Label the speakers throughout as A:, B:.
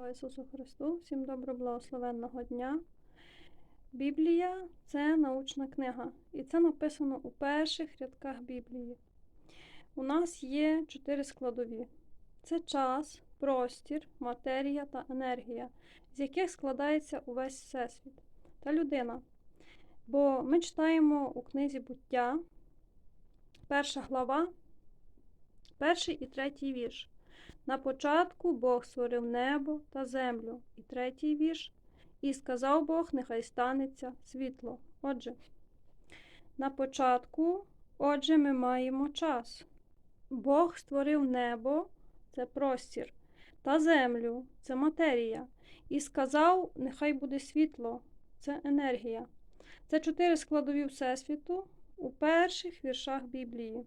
A: Слава Ісусу Христу, всім добро благословенного дня. Біблія це научна книга, і це написано у перших рядках Біблії. У нас є чотири складові: це час, простір, матерія та енергія, з яких складається увесь Всесвіт та людина. Бо ми читаємо у книзі буття, перша глава, перший і третій вірш. На початку Бог створив небо та землю. І третій вірш. І сказав Бог, нехай станеться світло. Отже, на початку, отже, ми маємо час. Бог створив небо це простір, та землю це матерія. І сказав, нехай буде світло це енергія. Це чотири складові Всесвіту у перших віршах Біблії.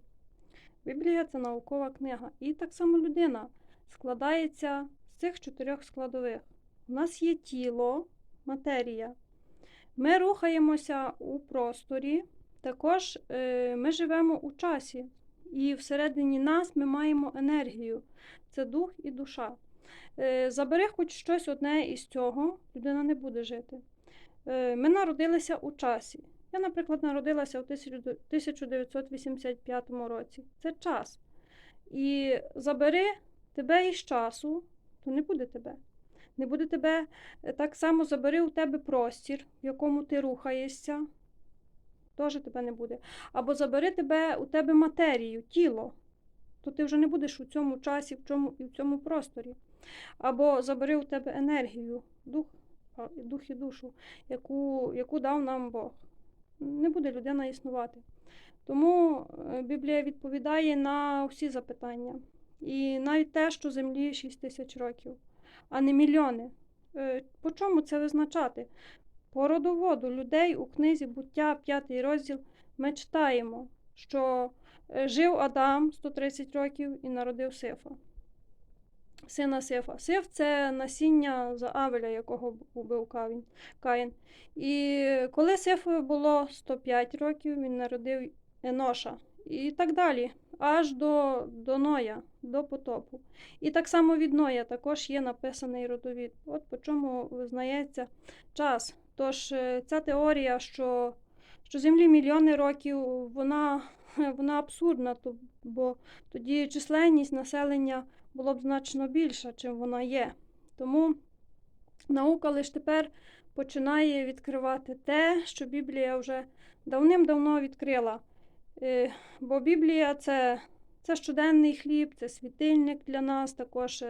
A: Біблія це наукова книга. І так само людина складається з цих чотирьох складових. У нас є тіло, матерія. Ми рухаємося у просторі, також е, ми живемо у часі. І всередині нас ми маємо енергію. Це дух і душа. Е, забери хоч щось одне із цього, людина не буде жити. Е, ми народилися у часі. Я, наприклад, народилася у 1985 році. Це час. І забери тебе із часу, то не буде тебе. Не буде тебе так само забери у тебе простір, в якому ти рухаєшся, теж тебе не буде. Або забери тебе у тебе матерію, тіло, то ти вже не будеш у цьому часі, в цьому, і в цьому просторі. Або забери у тебе енергію, дух, дух і душу, яку, яку дав нам Бог. Не буде людина існувати. Тому Біблія відповідає на всі запитання. І навіть те, що землі 6 тисяч років, а не мільйони. По чому це визначати? По родоводу людей у книзі буття, 5 розділ, ми читаємо, що жив Адам 130 років і народив Сифа. Сина Сифа. Сиф це насіння за Авеля, якого убив Каїн. І коли Сифу було 105 років, він народив Еноша. І так далі, аж до до Ноя, до потопу. І так само від Ноя також є написаний родовід. От по чому визнається час. Тож ця теорія, що що Землі мільйони років, вона вона абсурдна, бо тоді численність населення було б значно більша, чим вона є. Тому наука лише тепер починає відкривати те, що Біблія вже давним-давно відкрила. Бо Біблія це це щоденний хліб, це світильник для нас, також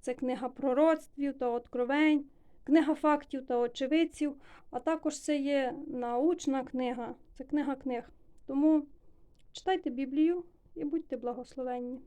A: це книга пророцтвів та откровень, книга фактів та очевидців, а також це є научна книга, це книга книг. Тому читайте Біблію і будьте благословенні.